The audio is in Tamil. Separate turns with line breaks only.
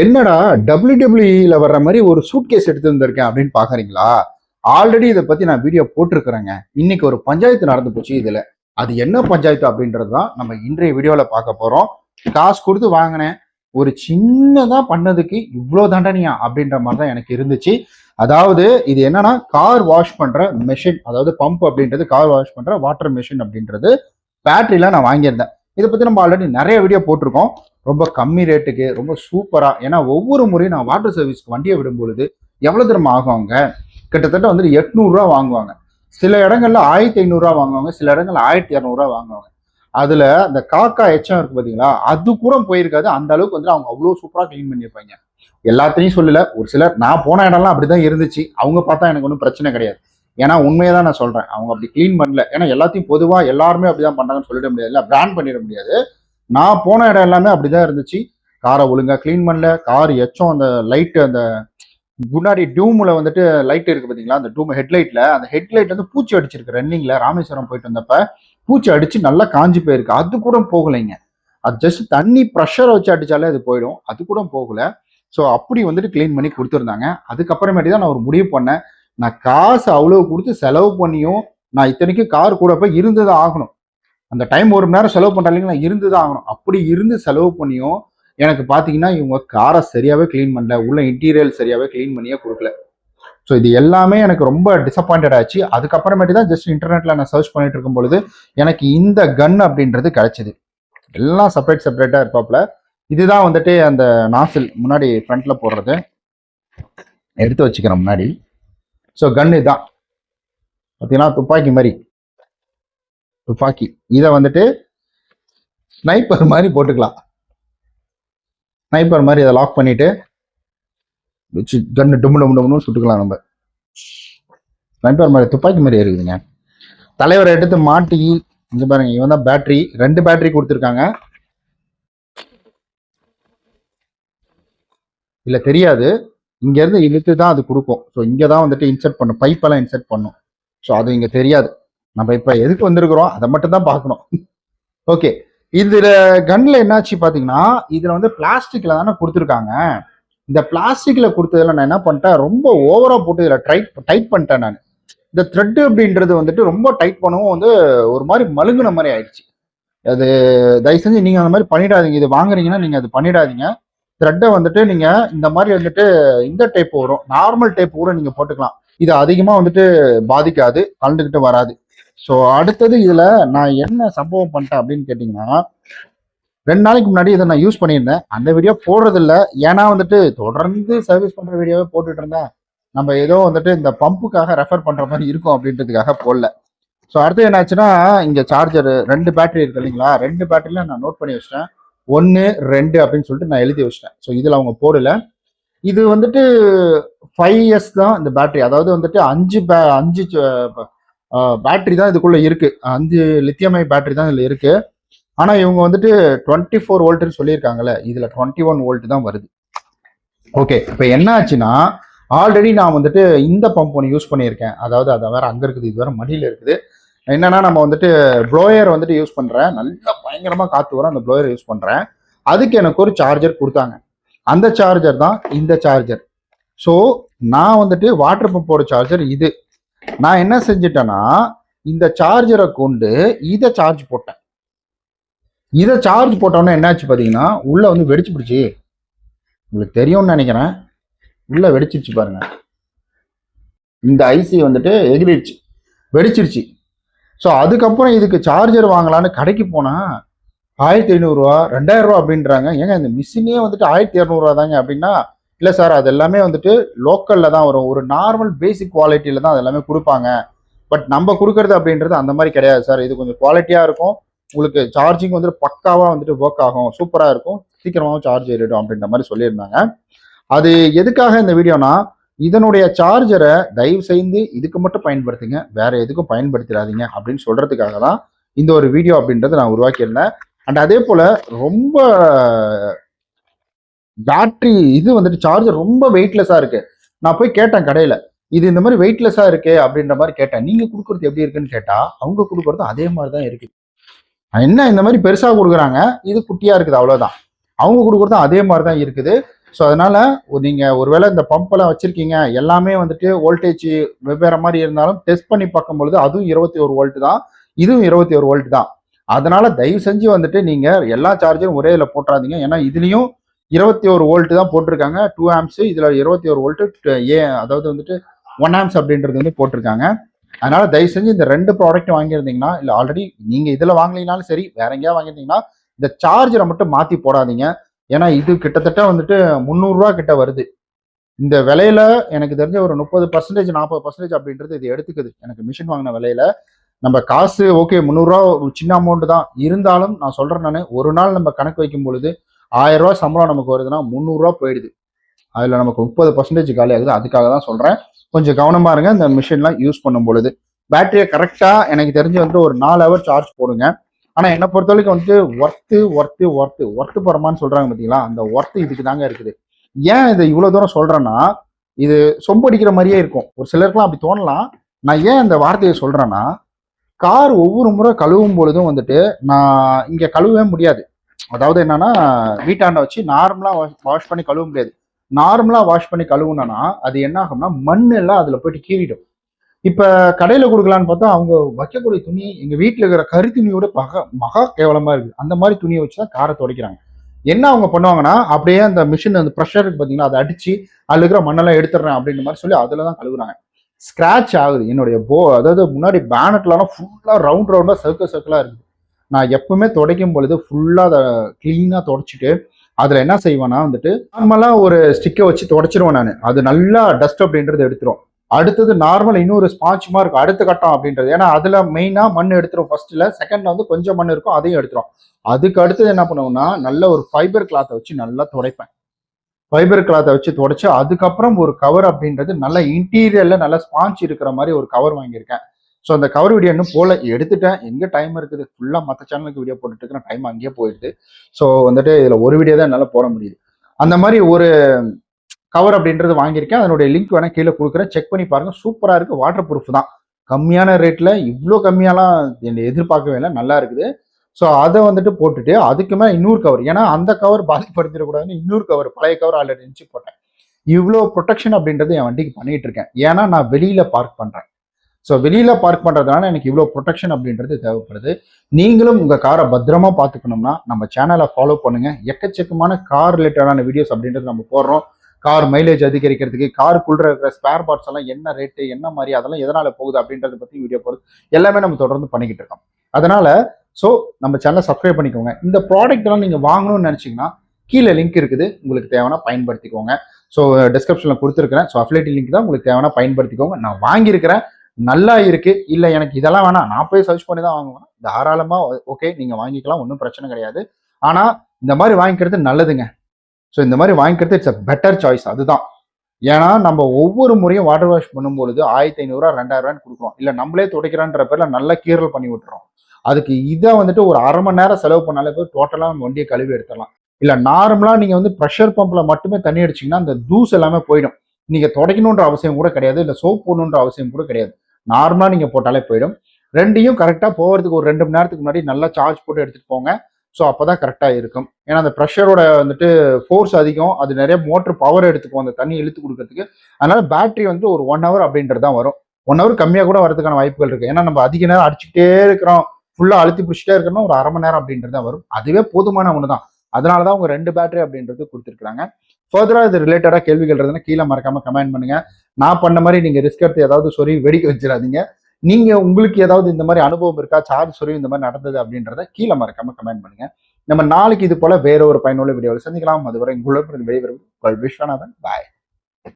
என்னடா டபிள்யூடபிள்யூல வர்ற மாதிரி ஒரு சூட் கேஸ் எடுத்து வந்திருக்கேன் அப்படின்னு பாக்குறீங்களா? ஆல்ரெடி இதை பத்தி நான் வீடியோ போட்டிருக்கிறேங்க. இன்னைக்கு ஒரு பஞ்சாயத்து நடந்து போச்சு இதுல. அது என்ன பஞ்சாயத்து அப்படின்றது தான் நம்ம இன்றைய வீடியோல பார்க்க போறோம். காசு கொடுத்து வாங்கினேன். ஒரு சின்னதா பண்ணதுக்கு இவ்வளோ தண்டனையா அப்படின்ற மாதிரி தான் எனக்கு இருந்துச்சு. அதாவது இது என்னன்னா கார் வாஷ் பண்ற மெஷின் அதாவது பம்ப் அப்படின்றது கார் வாஷ் பண்ற வாட்டர் மெஷின் அப்படின்றது பேட்டரியில நான் வாங்கியிருந்தேன். இதை பற்றி நம்ம ஆல்ரெடி நிறைய வீடியோ போட்டிருக்கோம். ரொம்ப கம்மி ரேட்டுக்கு ரொம்ப சூப்பராக ஏன்னா ஒவ்வொரு முறையும் நான் வாட்டர் சர்வீஸ்க்கு வண்டியை விடும்பொழுது எவ்வளோ தூரம் தூரம் ஆகுவாங்க கிட்டத்தட்ட வந்துட்டு எட்நூறுரூவா வாங்குவாங்க. சில இடங்கள்ல ஆயிரத்தி ஐநூறுரூவா வாங்குவாங்க சில இடங்கள்ல ஆயிரத்தி இரநூறுவா வாங்குவாங்க. அதில் அந்த காக்கா எச்சம் இருக்கு பார்த்தீங்களா அது கூட போயிருக்காது. அந்த அளவுக்கு வந்து அவங்க அவ்வளோ சூப்பராக க்ளீன் பண்ணியிருப்பாங்க. எல்லாத்தையும் சொல்லல. ஒரு சிலர் நான் போன இடம்லாம் அப்படிதான் இருந்துச்சு. அவங்க பார்த்தா எனக்கு ஒன்றும் பிரச்சனை கிடையாது. ஏன்னா உண்மையை தான் நான் சொல்றேன். அவங்க அப்படி க்ளீன் பண்ணல. ஏன்னா எல்லாத்தையும் பொதுவாக எல்லாருமே அப்படிதான் பண்ணுறாங்கன்னு சொல்லிட முடியாது. இல்லை பிராண்ட் பண்ணிட முடியாது. நான் போன இடம் எல்லாமே அப்படிதான் இருந்துச்சு. காரை ஒழுங்கா க்ளீன் பண்ணல. கார் எச்சம் அந்த லைட்டு அந்த முன்னாடி டூமில் வந்துட்டு லைட் இருக்கு பார்த்தீங்களா அந்த டூம் ஹெட்லைட்ல அந்த ஹெட்லைட் வந்து பூச்சி அடிச்சிருக்கு. ரன்னிங்ல ராமேஸ்வரம் போயிட்டு வந்தப்ப பூச்சி அடிச்சு நல்லா காஞ்சி போயிருக்கு. அது கூட போகலைங்க. அது ஜஸ்ட் தண்ணி ப்ரெஷரை வச்சு அடிச்சாலே அது போயிடும். அது கூட போகல. ஸோ அப்படி வந்துட்டு க்ளீன் பண்ணி கொடுத்துருந்தாங்க. அதுக்கப்புறமேட்டு தான் நான் ஒரு முடிவு பண்ணேன். நான் காசு அவ்வளவு கொடுத்து செலவு பண்ணியும் நான் இத்தனைக்கும் கார் கூட போய் இருந்து தான் ஆகணும். அந்த டைம் ஒரு மணி நேரம் செலவு பண்ணுறாங்க இல்லைங்களா இருந்து தான் ஆகணும். அப்படி இருந்து செலவு பண்ணியும் எனக்கு பார்த்தீங்கன்னா இவங்க காரை சரியாகவே க்ளீன் பண்ணல. உள்ள இன்டீரியர் சரியாகவே க்ளீன் பண்ணியே கொடுக்கல. ஸோ இது எல்லாமே எனக்கு ரொம்ப டிசப்பாயிண்டட் ஆச்சு. அதுக்கப்புறமேட்டு தான் ஜஸ்ட் இன்டர்நெட்டில் நான் சர்ச் பண்ணிட்டு இருக்கும் பொழுது எனக்கு இந்த கன் அப்படின்றது கிடைச்சிது. எல்லாம் செப்பரேட் செப்பரேட்டாக இருப்பாப்புல. இதுதான் வந்துட்டு அந்த நாசில் முன்னாடி ஃப்ரண்ட்டில் போடுறது. எடுத்து வச்சுக்கிறேன் முன்னாடி. ஸோ கன்னு இதுதான். பார்த்தீங்கன்னா துப்பாக்கி மாதிரி. துப்பாக்கி. இதை வந்துட்டு ஸ்னைப்பர் மாதிரி போட்டுக்கலாம். ஸ்னைப்பர் மாதிரி இதை லாக் பண்ணிட்டு வச்சு கன்னு டும்மு டும் டும்னு சுட்டுக்கலாம் நம்ம. ஸ்னைப்பர் மாதிரி துப்பாக்கி மாதிரி இருக்குதுங்க தலைவரை எடுத்து மாட்டி இங்கே பாருங்க இவன் தான் பேட்டரி ரெண்டு பேட்டரி கொடுத்துருக்காங்க. இல்லை தெரியாது. இங்கேருந்து இழுத்து தான் அது கொடுக்கும். ஸோ இங்கே தான் வந்துட்டு இன்சர்ட் பண்ணும். பைப்பெல்லாம் இன்சர்ட் பண்ணும். ஸோ அது இங்கே தெரியாது. நம்ம இப்போ எதுக்கு வந்திருக்கிறோம்? அதை மட்டும் தான் பார்க்கணும். ஓகே இதில் கன்னில் என்னாச்சு பார்த்தீங்கன்னா இதில் வந்து பிளாஸ்டிக்கில் தானே கொடுத்துருக்காங்க. இந்த பிளாஸ்டிக்கில் கொடுத்ததுல நான் என்ன பண்ணிட்டேன்? ரொம்ப ஓவராக போட்டு இதில் டைட் டைட் பண்ணிட்டேன் நான். இந்த த்ரெட்டு அப்படின்றது வந்துட்டு ரொம்ப டைட் பண்ணவும் வந்து ஒரு மாதிரி மழுங்குன மாதிரி ஆயிடுச்சு. அது தயவு செஞ்சு நீங்கள் அந்த மாதிரி பண்ணிடாதீங்க. இது வாங்குறீங்கன்னா நீங்கள் அது பண்ணிடாதீங்க. த்ரெட்டை வந்துட்டு நீங்க இந்த மாதிரி வந்துட்டு இந்த டைப் வரும். நார்மல் டைப் கூட நீங்க போட்டுக்கலாம். இது அதிகமா வந்துட்டு பாதிக்காது கலந்துக்கிட்டு வராது. ஸோ அடுத்தது இதுல நான் என்ன சம்பவம் பண்ணிட்டேன் அப்படின்னு கேட்டிங்கன்னா ரெண்டு நாளைக்கு முன்னாடி இதை நான் யூஸ் பண்ணியிருந்தேன். அந்த வீடியோ போடுறதில்ல. ஏன்னா வந்துட்டு தொடர்ந்து சர்வீஸ் பண்ணுற வீடியோவே போட்டுட்டு இருந்தேன். நம்ம ஏதோ வந்துட்டு இந்த பம்புக்காக ரெஃபர் பண்ணுற மாதிரி இருக்கும் அப்படின்றதுக்காக போடல. ஸோ அடுத்து என்னாச்சுன்னா இங்கே சார்ஜர் ரெண்டு பேட்டரி இருக்கு இல்லைங்களா? ரெண்டு பேட்டரியில் நான் நோட் பண்ணி வச்சிட்டேன். ஒன்று ரெண்டு அப்படின்னு சொல்லிட்டு நான் எழுதி வச்சிட்டேன். ஸோ இதில் அவங்க போடல. இது வந்துட்டு ஃபைவ் இயர்ஸ் தான் இந்த பேட்டரி அதாவது வந்துட்டு அஞ்சு பே அஞ்சு பேட்டரி தான் இதுக்குள்ளே இருக்குது அஞ்சு லித்தியமை பேட்டரி தான் இதில் இருக்குது ஆனால் இவங்க வந்துட்டு டுவெண்ட்டி ஃபோர் வோல்ட்னு சொல்லியிருக்காங்கல்ல இதில் டுவெண்ட்டி ஒன் வோல்ட் தான் வருது. ஓகே இப்போ என்ன ஆச்சுன்னா ஆல்ரெடி நான் வந்துட்டு இந்த பம்ப் ஒன்று யூஸ் பண்ணியிருக்கேன். அதாவது அதை வேற அங்கே இருக்குது இது வேற மடியில் இருக்குது. என்னன்னா நம்ம வந்துட்டு ப்ளோயர் வந்துட்டு யூஸ் பண்ணுறேன் நல்லா பயங்கரமாக காற்று வரும். அந்த ப்ளோயர் யூஸ் பண்ணுறேன் அதுக்கு எனக்கு ஒரு சார்ஜர் கொடுத்தாங்க. அந்த சார்ஜர் தான் இந்த சார்ஜர் ஸோ நான் வந்துட்டு வாட்டர் பம்போட சார்ஜர் இது. நான் என்ன செஞ்சிட்டேன்னா இந்த சார்ஜரை கொண்டு இதை சார்ஜ் போட்டேன். இதை சார்ஜ் போட்டோன்னே என்னாச்சு பார்த்தீங்கன்னா உள்ள வந்து வெடிச்சு பிடிச்சி உங்களுக்கு தெரியும்னு நினைக்கிறேன். உள்ள வெடிச்சிருச்சு பாருங்க. இந்த ஐசி வந்துட்டு எகிரிடுச்சு. வெடிச்சிருச்சு. ஸோ அதுக்கப்புறம் இதுக்கு சார்ஜர் வாங்கலான்னு கடைக்கு போனால் ஆயிரத்தி ஐநூறுரூவா ரெண்டாயிரரூவா அப்படின்றாங்க. ஏங்க இந்த மிஷினே வந்துட்டு ஆயிரத்தி இரநூறுவா தாங்க அப்படின்னா இல்லை சார் அது எல்லாமே வந்துட்டு லோக்கலில் தான் வரும். ஒரு நார்மல் பேசிக் குவாலிட்டியில் தான் அது எல்லாமே கொடுப்பாங்க. பட் நம்ம கொடுக்கறது அப்படின்றது அந்த மாதிரி கிடையாது சார் இது கொஞ்சம் குவாலிட்டியாக இருக்கும். உங்களுக்கு சார்ஜிங் வந்துட்டு பக்காவாக வந்துட்டு ஒர்க் ஆகும். சூப்பராக இருக்கும். சீக்கிரமாகவும் சார்ஜ் ஏறிடும் அப்படின்ற மாதிரி சொல்லியிருந்தாங்க. அது எதுக்காக இந்த வீடியோனா இதனுடைய சார்ஜரை தயவு செய்து இதுக்கு மட்டும் பயன்படுத்துங்க. வேற எதுக்கும் பயன்படுத்திடாதீங்க அப்படின்னு சொல்றதுக்காக தான் இந்த ஒரு வீடியோ அப்படின்றத நான் உருவாக்கியிருந்தேன். அண்ட் அதே போல ரொம்ப பேட்டரி இது வந்துட்டு சார்ஜர் ரொம்ப வெயிட்லெஸ்ஸா இருக்கு. நான் போய் கேட்டேன் கடையில இது இந்த மாதிரி வெயிட்லெஸ்ஸா இருக்கே அப்படின்ற மாதிரி கேட்டேன். நீங்க கொடுக்குறது எப்படி இருக்குன்னு கேட்டா அவங்க கொடுக்குறது அதே மாதிரி தான் இருக்கு. என்ன இந்த மாதிரி பெருசா கொடுக்குறாங்க இது குட்டியா இருக்குது அவ்வளவுதான். அவங்க கொடுக்குறதும் அதே மாதிரி தான் இருக்குது. ஸோ அதனால ஒரு- ஒருவேளை இந்த பம்பெல்லாம் வச்சுருக்கீங்க எல்லாமே வந்துட்டு வோல்டேஜ் வெவ்வேறு மாதிரி இருந்தாலும் டெஸ்ட் பண்ணி பார்க்கும்பொழுது அதுவும் இருபத்தி ஒரு வோல்ட் தான் இதுவும் இருபத்தி ஒரு வோல்ட் தான். அதனால் தயவு செஞ்சு வந்துட்டு நீங்கள் எல்லா சார்ஜரும் ஒரே இதில் போட்டுறாதீங்க. ஏன்னா இதுலேயும் இருபத்தி ஒரு வோல்ட் தான் போட்டிருக்காங்க. டூ ஆம்ஸு இதில் இருபத்தி ஒரு வோல்ட்டு ஏ அதாவது வந்துட்டு ஒன் ஆம்ஸ் அப்படின்றது வந்து போட்டிருக்காங்க. அதனால் தயவு செஞ்சு இந்த ரெண்டு ப்ராடக்ட் வாங்கியிருந்தீங்கன்னா இல்லை ஆல்ரெடி நீங்கள் இதில் வாங்கலைனாலும் சரி வேற எங்கேயா வாங்கியிருந்தீங்கன்னா இந்த சார்ஜரை மட்டும் மாற்றி போடாதீங்க. ஏன்னா இது கிட்டத்தட்ட வந்துட்டு முந்நூறுரூவா கிட்ட வருது. இந்த விலையில எனக்கு தெரிஞ்ச ஒரு முப்பது பர்சன்டேஜ் நாற்பது பர்சன்டேஜ் அப்படின்றது இது எடுத்துக்குது. எனக்கு மிஷின் வாங்கின விலையில. நம்ம காசு ஓகே முந்நூறுரூவா ஒரு சின்ன அமௌண்ட் தான். இருந்தாலும் நான் சொல்றேன் நான் ஒரு நாள் நம்ம கணக்கு வைக்கும் பொழுது ஆயிரரூவா சம்பளம் நமக்கு வருதுன்னா முந்நூறுரூவா போயிடுது. அதில் நமக்கு முப்பது பர்சன்டேஜ் காலி ஆகுது. அதுக்காக தான் சொல்கிறேன் கொஞ்சம் கவனமா இருங்க. இந்த மிஷின்லாம் யூஸ் பண்ணும் பொழுது. பேட்டரியை கரெக்டாக எனக்கு தெரிஞ்சு வந்து ஒரு நாலு ஹவர் சார்ஜ் போடுங்க. ஆனால் என்னை பொறுத்த வரைக்கும் வந்துட்டு ஒர்த்து ஒர்த்து ஒர்த்து ஒர்த்து போகிறமான்னு சொல்கிறாங்க பார்த்தீங்களா அந்த ஒர்த்து இதுக்கு தாங்க இருக்குது. ஏன் இதை இவ்வளோ தூரம் சொல்கிறேன்னா இது சொம்படிக்கிற மாதிரியே இருக்கும். ஒரு சிலருக்குலாம் அப்படி தோணலாம். நான் ஏன் இந்த வார்த்தையை சொல்கிறேன்னா கார் ஒவ்வொரு முறை கழுவும் பொழுதும் வந்துட்டு நான் இங்கே கழுவவே முடியாது. அதாவது என்னன்னா வீட்டாண்ட வச்சு நார்மலாக வாஷ் வாஷ் பண்ணி கழுவ முடியாது. நார்மலாக வாஷ் பண்ணி கழுவுனா அது என்ன ஆகும்னா மண் எல்லாம் போயிட்டு கீறிடும். இப்போ கடையில் கொடுக்கலான்னு பார்த்தா அவங்க வைக்கக்கூடிய துணி எங்கள் வீட்டில் இருக்கிற கறி துணியோட மகா மகா கேவலமாக இருக்குது அந்த மாதிரி துணியை வச்சு தான் காரை துடைக்கிறாங்க. என்ன அவங்க பண்ணுவாங்கன்னா அப்படியே அந்த மிஷின் அந்த ப்ரெஷர் பார்த்தீங்கன்னா அதை அடித்து அதில் இருக்கிற மண்ணெல்லாம் எடுத்துடுறேன் அப்படின்ற மாதிரி சொல்லி அதில் தான் கழுவுறாங்க. ஸ்க்ராட்ச் ஆகுது. என்னுடைய போ அதாவது முன்னாடி பேனட்லாம் ஃபுல்லாக ரவுண்ட் ரவுண்டாக சர்க்கிள் சர்க்கிளாக இருக்குது. நான் எப்பவுமே துடைக்கும் பொழுது ஃபுல்லாக அதை க்ளீனாக துடைச்சிட்டு அதில் என்ன செய்வேன்னா வந்துட்டு நார்மலாக ஒரு ஸ்டிக்கை வச்சு துடைச்சிருவேன் நான். அது நல்லா டஸ்ட் அப்படின்றது எடுத்துரும். அடுத்தது நார்மல் இன்னொரு ஸ்பாஞ்சுமா இருக்கும். அடுத்த கட்டம் அப்படின்றது. ஏன்னா அதுல மெயினா மண் எடுத்துரும். ஃபர்ஸ்ட்ல செகண்ட்ல வந்து கொஞ்சம் மண் இருக்கும். அதையும் எடுத்துரும். அதுக்கு அடுத்தது என்ன பண்ணுவோம்னா நல்ல ஒரு ஃபைபர் கிளாத்தை வச்சு நல்லா துடைப்பேன். ஃபைபர் கிளாத்தை வச்சு துடைச்சு அதுக்கப்புறம் ஒரு கவர் அப்படின்றது நல்ல இன்டீரியர்ல நல்ல ஸ்பாஞ்ச் இருக்கிற மாதிரி ஒரு கவர் வாங்கியிருக்கேன். ஸோ அந்த கவர் வீடியோ இன்னும் போல. எடுத்துட்டேன். எங்க டைம் இருக்குது? ஃபுல்லா மற்ற சேனலுக்கு வீடியோ போட்டுட்டு இருக்கிற டைம் அங்கேயே போயிடுது. ஸோ வந்துட்டு இதுல ஒரு வீடியோ தான் என்னால் போட முடியுது. அந்த மாதிரி ஒரு கவர் அப்படின்றது வாங்கியிருக்கேன். அதனுடைய லிங்க் வேணால் கீழே கொடுக்குறேன். செக் பண்ணி பாருங்கள் சூப்பராக இருக்குது வாட்டர் ப்ரூஃப் தான். கம்மியான ரேட்டில் இவ்வளோ கம்மியாலாம் என்னை எதிர்பார்க்கவே இல்லை. நல்லா இருக்குது. ஸோ அதை வந்துட்டு போட்டுட்டு அதுக்கு மேலே இன்னொரு கவர் ஏன்னா அந்த கவர் பாதிப்படுத்திடக்கூடாதுன்னு இன்னொரு கவர் பழைய கவர் ஆல்ரெடி இருந்துச்சு போட்டேன். இவ்வளோ ப்ரொடெக்ஷன் அப்படின்றது என் வண்டிக்கு பண்ணிட்டு இருக்கேன். ஏன்னா நான் வெளியில் பார்க் பண்ணுறேன் ஸோ வெளியில் பார்க் பண்ணுறதுனால எனக்கு இவ்வளோ ப்ரொடெக்ஷன் அப்படின்றது தேவைப்படுது. நீங்களும் உங்கள் காரை பத்திரமா பார்த்துக்கணும்னா நம்ம சேனலை ஃபாலோ பண்ணுங்கள் எக்கச்சக்கமான கார் ரிலேட்டடான வீடியோஸ் அப்படின்றது நம்ம போடுறோம். கார் மைலேஜ் அதிகரிக்கிறதுக்கு காருக்குள்ள இருக்கிற ஸ்பேர் பார்ட்ஸ் எல்லாம் என்ன ரேட்டு என்ன மாதிரி அதெல்லாம் எதனால போகுது அப்படின்றத பத்தி வீடியோ போடுறது எல்லாமே நம்ம தொடர்ந்து பண்ணிக்கிட்டு இருக்கோம். அதனால ஸோ நம்ம சேனலை சப்ஸ்கிரைப் பண்ணிக்கோங்க. இந்த ப்ராடக்ட் எல்லாம் நீங்க வாங்கணும்னு நினைச்சீங்கன்னா கீழே லிங்க் இருக்குது. உங்களுக்கு தேவைன்னா பயன்படுத்திக்கோங்க. ஸோ டிஸ்கிரிப்ஷனில் கொடுத்துருக்கிறேன். ஸோ அஃபிலேட்டிவ் லிங்க் தான் உங்களுக்கு தேவைன்னா பயன்படுத்திக்கோங்க. நான் வாங்கியிருக்கிறேன். நல்லா இருக்கு. இல்லை எனக்கு இதெல்லாம் வேணாம். நான் போய் சர்ச் பண்ணி தான் வாங்குவேன். தாராளமாக ஓகே நீங்க வாங்கிக்கலாம். ஒன்றும் பிரச்சனை கிடையாது. ஆனா இந்த மாதிரி வாங்கிக்கிறது நல்லதுங்க. ஸோ இந்த மாதிரி வாங்கிக்கிறது இட்ஸ் அ பெட்டர் சாய்ஸ் அதுதான். ஏன்னா நம்ம ஒவ்வொரு முறையும் வாட்டர் வாஷ் பண்ணும்பொழுது ஆயிரத்தி ஐநூறுரூவா ரெண்டாயிரம் ரூபான்னு கொடுக்குறோம். இல்லை நம்மளே துடைக்கிறான்ற பேர்ல நல்லா கீரல் பண்ணி விட்டுறோம். அதுக்கு இதை வந்துட்டு ஒரு அரை மணி நேரம் செலவு பண்ணாலே போய் டோட்டலாக நம்ம வண்டியை கழுவி எடுத்துடலாம். இல்லை நார்மலாக நீங்கள் வந்து ப்ரெஷர் பம்பில் மட்டுமே தண்ணி அடிச்சிங்கன்னா அந்த தூஸ் எல்லாமே போயிடும். நீங்கள் துடைக்கணுன்ற அவசியம் கூட கிடையாது. இல்லை சோப் போடணுன்ற அவசியம் கூட கிடையாது. நார்மலாக நீங்கள் போட்டாலே போயிடும். ரெண்டையும் கரெக்டாக போகிறதுக்கு ஒரு ரெண்டு மணி நேரத்துக்கு முன்னாடி நல்லா சார்ஜ் போட்டு எடுத்துகிட்டு போங்க. ஸோ அப்போ தான் கரெக்டாக இருக்கும். ஏன்னா அந்த ப்ரெஷரோட வந்துட்டு ஃபோர்ஸ் அதிகம். அது நிறைய மோட்டர் பவர் எடுத்துக்கும். அந்த தண்ணி இழுத்து கொடுக்கறதுக்கு. அதனால பேட்டரி வந்து ஒரு ஒன் ஹவர் அப்படின்றது தான் வரும். ஒன் ஹவர் கம்மியாக கூட வரதுக்கான வாய்ப்புகள் இருக்கு. ஏன்னா நம்ம அதிக நேரம் அடிச்சுக்கிட்டே இருக்கிறோம். ஃபுல்லாக அழுத்தி பிடிச்சிட்டே இருக்கணும் ஒரு அரை மணி நேரம் அப்படின்றது தான் வரும். அதுவே போதுமான ஒன்று தான். அதனால தான் அவங்க ரெண்டு பேட்டரி அப்படின்றது கொடுத்துருக்குறாங்க. ஃபர்தராக இது ரிலேட்டடாக கேள்விகள் இருந்ததுன்னா கீழே மறக்காமல் கமெண்ட் பண்ணுங்கள் நான் பண்ண மாதிரி நீங்கள் ரிஸ்க் எடுத்து ஏதாவது சொல்லி வெடிக்க வச்சிடாதீங்க. நீங்க உங்களுக்கு ஏதாவது இந்த மாதிரி அனுபவம் இருக்கா? சார்ஜ் சொல்லி இந்த மாதிரி நடந்தது அப்படின்றத கீழே மறக்காம கமெண்ட் பண்ணுங்க. நம்ம நாளைக்கு இது போல வேற ஒரு பயனுள்ள வீடியோவில் சந்திக்கலாம். அதுவரை உங்களுடன் வெளியே விஸ்வநாதன். பாய்